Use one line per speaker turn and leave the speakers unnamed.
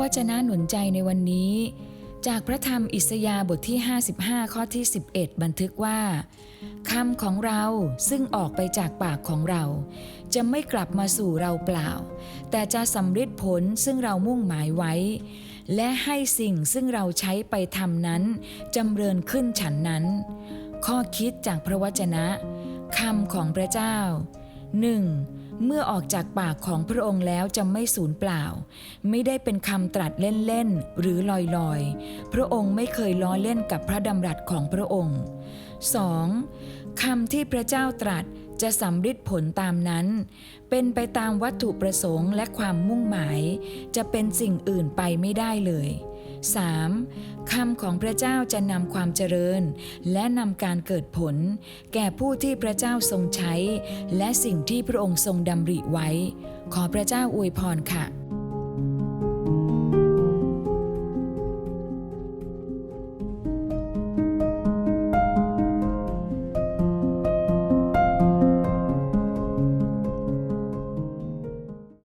วจนะหนุนใจในวันนี้ จากพระธรรมอิสยาห์บทที่ 55 ข้อที่ 11 บันทึกว่าคำของเราซึ่งออกไปจากปากของเรา จะไม่กลับมาสู่เราเปล่า แต่จะสำฤทธิ์ผลซึ่งเรามุ่งหมายไว้ และให้สิ่งซึ่งเราใช้ไปทำนั้นจำเริญขึ้นฉันนั้น ข้อคิดจากพระวจนะคำของพระเจ้า 1. เมื่อออกจากปากของพระองค์แล้วจะไม่สูญเปล่า ไม่ได้เป็นคำตรัสเล่นๆ หรือลอยๆ พระองค์ไม่เคยล้อเล่นกับพระดำรัสของพระองค์ 2. คำที่พระเจ้าตรัสจะสำฤทธิ์ผลตามนั้น เป็นไปตามวัตถุประสงค์และความมุ่งหมาย จะเป็นสิ่งอื่นไปไม่ได้เลย 3. คำของพระเจ้าจะนำความเจริญ และนำการเกิดผล แก่ผู้ที่พระเจ้าทรงใช้ และสิ่งที่พระองค์ทรงดำริไว้ ขอพระเจ้าอวยพรค่ะ